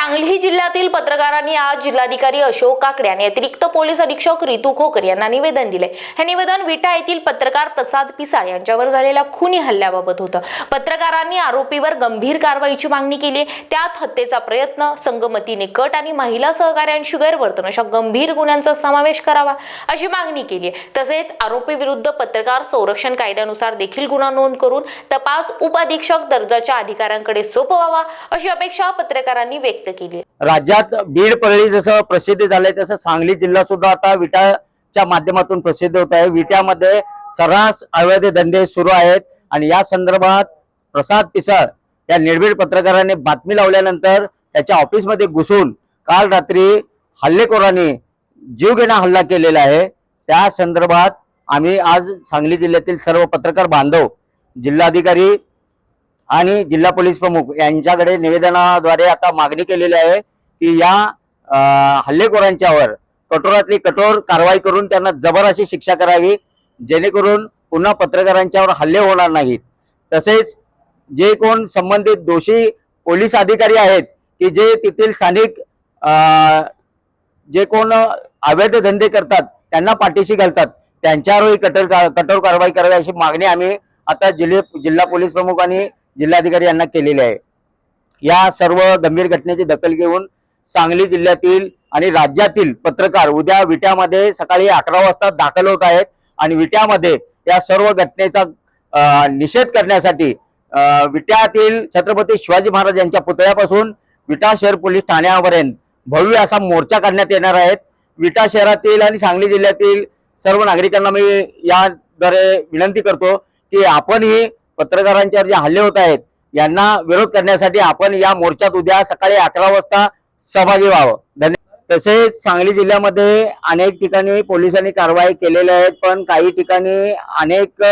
सांगली जिल्ह्यातील पत्रकारांनी आज जिल्हाधिकारी अशोक काकडे आणि अतिरिक्त पोलीस अधीक्षक रितू खोकर यांना निवेदन दिले. हे निवेदन विटा येथील पत्रकार प्रसाद पिसाळ यांच्यावर झालेल्या खुनी हल्ल्याबाबत होतं. पत्रकारांनी आरोपीवर गंभीर कारवाईची मागणी केली. त्यात हत्येचा प्रयत्न संगमतीने कट आणि महिला सहकाऱ्यांशी गैरवर्तन अशा गंभीर गुन्ह्यांचा समावेश करावा अशी मागणी केली आहे. तसेच आरोपी विरुद्ध पत्रकार संरक्षण कायद्यानुसार देखील गुन्हा नोंद करून तपास उप अधीक्षक दर्जाच्या अधिकाऱ्यांकडे सोपवावा अशी अपेक्षा पत्रकारांनी व्यक्त केली राज्यात बीड परळी जसं प्रसिद्ध झालंय तसं सांगली जिल्हा सुद्धा आता विटाच्या माध्यमातून प्रसिद्ध होत आहे. विट्यामध्ये सर्रास अवैध धंदे सुरू आहेत आणि या संदर्भात प्रसाद पिसाळ या निर्भीड पत्रकाराने बातमी लावल्यानंतर त्याच्या ऑफिसमध्ये घुसून काल रात्री हल्लेखोरांनी जीवघेणा हल्ला केलेला आहे. त्या संदर्भात आम्ही आज सांगली जिल्ह्यातील सर्व पत्रकार बांधव जिल्हाधिकारी आणि जिल्हा पोलीस प्रमुख यांच्याकडे निवेदनाद्वारे आता मागणी केलेली आहे की या हल्लेखोरांच्यावर कठोरातली कठोर कारवाई करून त्यांना जबर अशी शिक्षा करावी जेणेकरून पुन्हा पत्रकारांच्यावर हल्ले होणार नाहीत. तसेच जे कोण संबंधित दोषी पोलीस अधिकारी आहेत की जे तेथील स्थानिक जे कोण अवैध धंदे करतात त्यांना पाठीशी घालतात त्यांच्यावरही कठोर कठोर कारवाई करावी अशी मागणी आम्ही आता जिल्हे जिल्हा पोलीस प्रमुख आणि जिल्हाधिकारी यांना केलेली आहे. या सर्व गंभीर घटनेची दखल घेऊन सांगली जिल्ह्यातील आणि राज्यातील पत्रकार उद्या विट्यामध्ये सकाळी अकरा वाजता दाखल होत आहेत आणि विट्यामध्ये या सर्व घटनेचा निषेध करण्यासाठी विट्यातील छत्रपती शिवाजी महाराज यांच्या पुतळ्यापासून विटा शहर पोलीस ठाण्यापर्यंत भव्य असा मोर्चा काढण्यात येणार आहेत विटा शहरातील आणि सांगली जिल्ह्यातील सर्व नागरिकांना मी याद्वारे विनंती करतो की आपणही पत्रकारांच्यावर जे हल्ले होत आहेत यांना विरोध करण्यासाठी आपण या मोर्चात उद्या सकाळी अकरा वाजता सहभागी व्हावं. धन्यवाद तसेच सांगली जिल्ह्यामध्ये अनेक ठिकाणी पोलिसांनी कारवाई केलेल्या आहेत पण काही ठिकाणी अनेक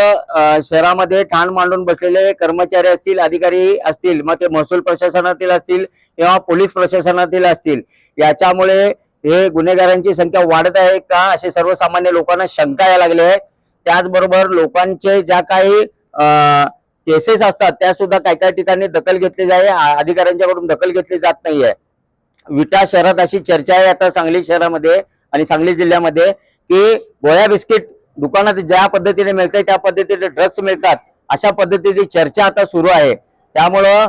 शहरामध्ये ठाण मांडून बसलेले कर्मचारी असतील अधिकारी असतील मग ते महसूल प्रशासनातील असतील किंवा पोलीस प्रशासनातील असतील. याच्यामुळे हे गुन्हेगारांची संख्या वाढत आहे का असे सर्वसामान्य लोकांना शंका यायला लागली आहे. त्याचबरोबर लोकांचे ज्या काही केसेस असतात त्या सुद्धा काही काही ठिकाणी दखल घेतली जाते अधिकाऱ्यांच्याकडून दखल घेतली जात नाहीये. विटा शहरात अशी चर्चा आहे आता सांगली शहरामध्ये आणि सांगली जिल्ह्यामध्ये की गोळ्या बिस्किट दुकानात ज्या पद्धतीने मिळते त्या पद्धतीने ड्रग्स मिळतात. अशा पद्धतीची चर्चा आता सुरू आहे. त्यामुळं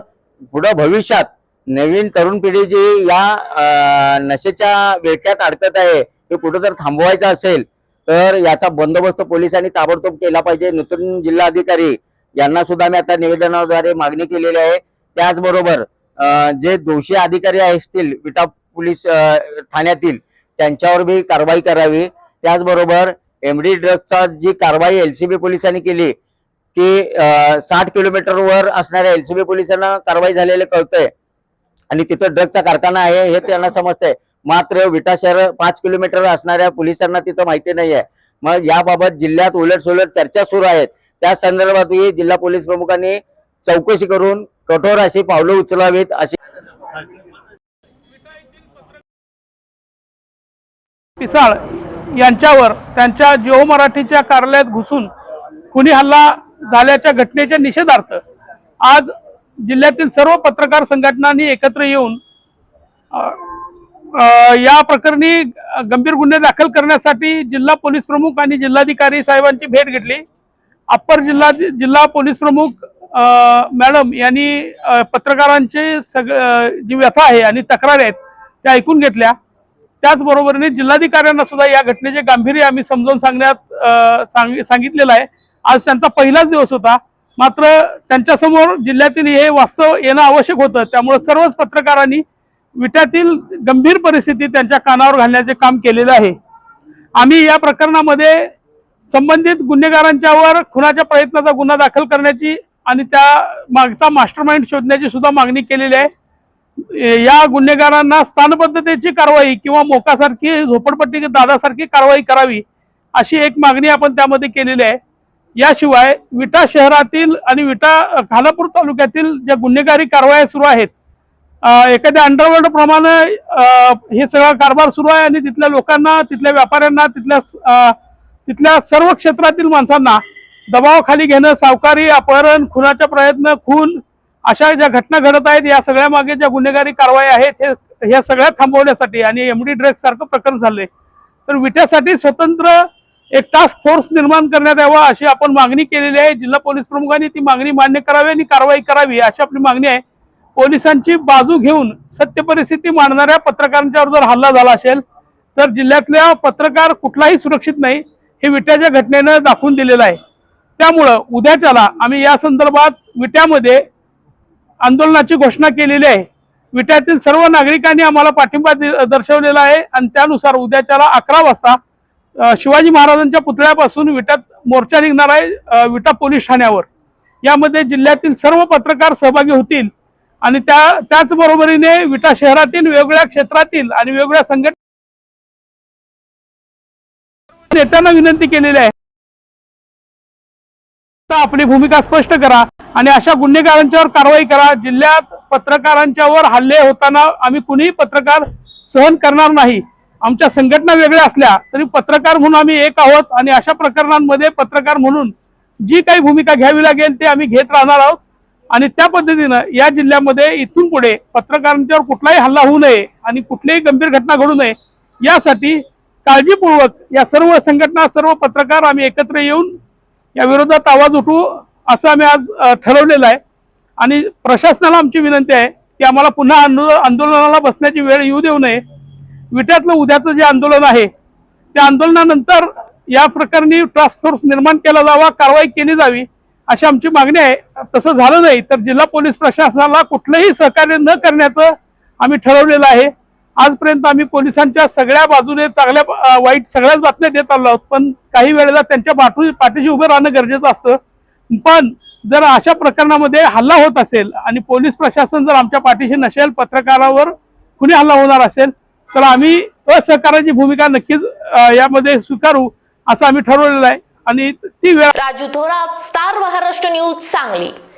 पुढं भविष्यात नवीन तरुण पिढी जी या नशेच्या विळक्यात अडकत आहे हे कुठं जर थांबवायचं असेल तर याचा बंदोबस्त पोलिसांनी ताबडतोब केला पाहिजे. नूतन जिल्हाधिकारी यांना सुद्धा मी आता निवेदनाद्वारे मागणी केलेली आहे. त्याचबरोबर जे दोषी अधिकारी असतील विटा पोलीस ठाण्यातील त्यांच्यावर बी कारवाई करावी. त्याचबरोबर एमडी ड्रग्सचा जी कारवाई एलसीबी पोलिसांनी केली की साठ किलोमीटरवर असणाऱ्या एलसीबी पोलिसांना कारवाई झालेले कळतंय. आणि तिथं ड्रगचा कारखाना आहे हे त्यांना समजतंय. मात्र विटा शहर पाच किलोमीटर असणाऱ्या पोलिसांना तिथं माहिती नाही आहे मग याबाबत जिल्ह्यात उलट सुलट चर्चा सुरू आहेत. त्या संदर्भातही जिल्हा पोलीस प्रमुखांनी चौकशी करून कठोर अशी पावलं उचलावीत अशी पिसाळ यांच्यावर त्यांच्या जिओ मराठीच्या कार्यालयात घुसून खुनी हल्ला झाल्याच्या घटनेच्या निषेधार्थ आज जिल्ह्यातील सर्व पत्रकार संघटनांनी एकत्र येऊन या प्रकरणी गंभीर गुन्हे दाखल करण्यासाठी जिल्हा पोलीस प्रमुख आणि जिल्हाधिकारी साहेबांची भेट घेतली. अप्पर जिल्हा जिल्हा पोलीस प्रमुख मॅडम यांनी पत्रकारांचे पत्रकारांची सग जी व्यथा आहे आणि तक्रारी आहेत त्या ऐकून घेतल्या. त्याचबरोबरीने जिल्हाधिकाऱ्यांना सुद्धा या घटनेचे गांभीर्य आम्ही समजावून सांगण्यात सांग सांगितलेलं आहे. आज त्यांचा पहिलाच दिवस होता. मात्र त्यांच्यासमोर जिल्ह्यातील हे वास्तव येणं आवश्यक होतं. त्यामुळे सर्वच पत्रकारांनी विट्यातील गंभीर परिस्थिती त्यांच्या कानावर घालण्याचे काम केलेलं आहे. आम्ही या प्रकरणामध्ये संबंधित गुन्हेगारांच्यावर खुनाच्या प्रयत्नाचा गुन्हा दाखल करण्याची आणि त्या मागचा मास्टरमाइंड शोधण्याची सुद्धा मागणी केलेली आहे. या गुन्हेगारांना स्थानबद्धतेची कारवाई किंवा मोकासारखी झोपडपट्टी दादासारखी कारवाई करावी अशी एक मागणी आपण त्यामध्ये केलेली आहे. याशिवाय विटा शहरातील आणि विटा खानापूर तालुक्यातील ज्या गुन्हेगारी कारवाया सुरू आहेत एखाद्या अंडरवर्ल्ड प्रमाणे हे सगळा कारभार सुरू आहे आणि तिथल्या लोकांना तिथल्या व्यापाऱ्यांना तिथल्या तिथल्या सर्व क्षेत्रातील माणसांना दबावाखाली घेणं सावकारी अपहरण खुनाचा प्रयत्न खून अशा ज्या घटना घडत आहेत या सगळ्या मागे ज्या गुन्हेगारी कारवाई आहेत हे ह्या सगळ्या थांबवण्यासाठी आणि एमडी ड्रग्ज सारखं प्रकरण झाले तर विट्यासाठी स्वतंत्र एक टास्क फोर्स निर्माण करण्यात यावा अशी आपण मागणी केलेली आहे. जिल्हा पोलीस प्रमुखांनी ती मागणी मान्य करावी आणि कारवाई करावी अशी आपली मागणी आहे. पोलिसांची बाजू घेऊन सत्य परिस्थिती मांडणाऱ्या पत्रकारांच्यावर जर हल्ला झाला असेल तर जिल्ह्यातल्या पत्रकार कुठलाही सुरक्षित नाही. हे विट्याच्या घटनेनं दाखवून दिलेलं आहे. त्यामुळं उद्याच्याला आम्ही या संदर्भात विट्यामध्ये आंदोलनाची घोषणा केलेली आहे. विट्यातील सर्व नागरिकांनी आम्हाला पाठिंबा दर्शवलेला आहे आणि त्यानुसार उद्याच्याला अकरा वाजता शिवाजी महाराजांच्या पुतळ्यापासून विट्यात मोर्चा निघणार आहे विटा पोलीस ठाण्यावर. यामध्ये जिल्ह्यातील सर्व पत्रकार सहभागी होतील आणि त्या त्याचबरोबरीने विटा शहरातील वेगवेगळ्या क्षेत्रातील आणि वेगवेगळ्या संघटना नेत्यांना विनंती केलेली आहे. आपली भूमिका स्पष्ट करा आणि अशा गुन्हेगारांच्यावर कारवाई करा. जिल्ह्यात पत्रकारांच्यावर हल्ले होताना आम्ही कुणीही पत्रकार सहन करणार नाही. आमच्या संघटना वेगळ्या असल्या तरी पत्रकार म्हणून आम्ही एक आहोत आणि अशा प्रकरणांमध्ये पत्रकार म्हणून जी काही भूमिका घ्यावी लागेल ते आम्ही घेत राहणार आहोत. आणि त्या पद्धतीनं या जिल्ह्यामध्ये इथून पुढे पत्रकारांच्यावर कुठलाही हल्ला होऊ नये आणि कुठलीही गंभीर घटना घडू नये यासाठी काळजीपूर्वक या सर्व संघटना सर्व पत्रकार आम्ही एकत्र येऊन या विरोधात आवाज उठवू असं आम्ही आज ठरवलेलं आहे. आणि प्रशासनाला आमची विनंती आहे की आम्हाला पुन्हा आंदोलनाला बसण्याची वेळ येऊ देऊ नये. विट्यातलं उद्याचं जे आंदोलन आहे त्या आंदोलनानंतर या प्रकरणी टास्क फोर्स निर्माण केला जावा कारवाई केली जावी अशी आमची मागणी आहे. तसं झालं नाही तर जिल्हा पोलीस प्रशासनाला कुठलंही सहकार्य न करण्याचं आम्ही ठरवलेलं आहे. आजपर्यंत आम्ही पोलिसांच्या सगळ्या बाजूने चांगल्या वाईट सगळ्याच बातम्या देत आलो आहोत. पण काही वेळेला त्यांच्या पाठू पाठीशी उभं राहणं गरजेचं असतं. पण जर अशा प्रकरणामध्ये हल्ला होत असेल आणि पोलीस प्रशासन जर आमच्या पाठीशी नसेल पत्रकारावर कुणी हल्ला होणार असेल तर आम्ही असहकाराची भूमिका नक्कीच यामध्ये स्वीकारू असं आम्ही ठरवलेलं आहे. आणि ती वेळ राजू थोरात स्टार महाराष्ट्र न्यूज सांगली.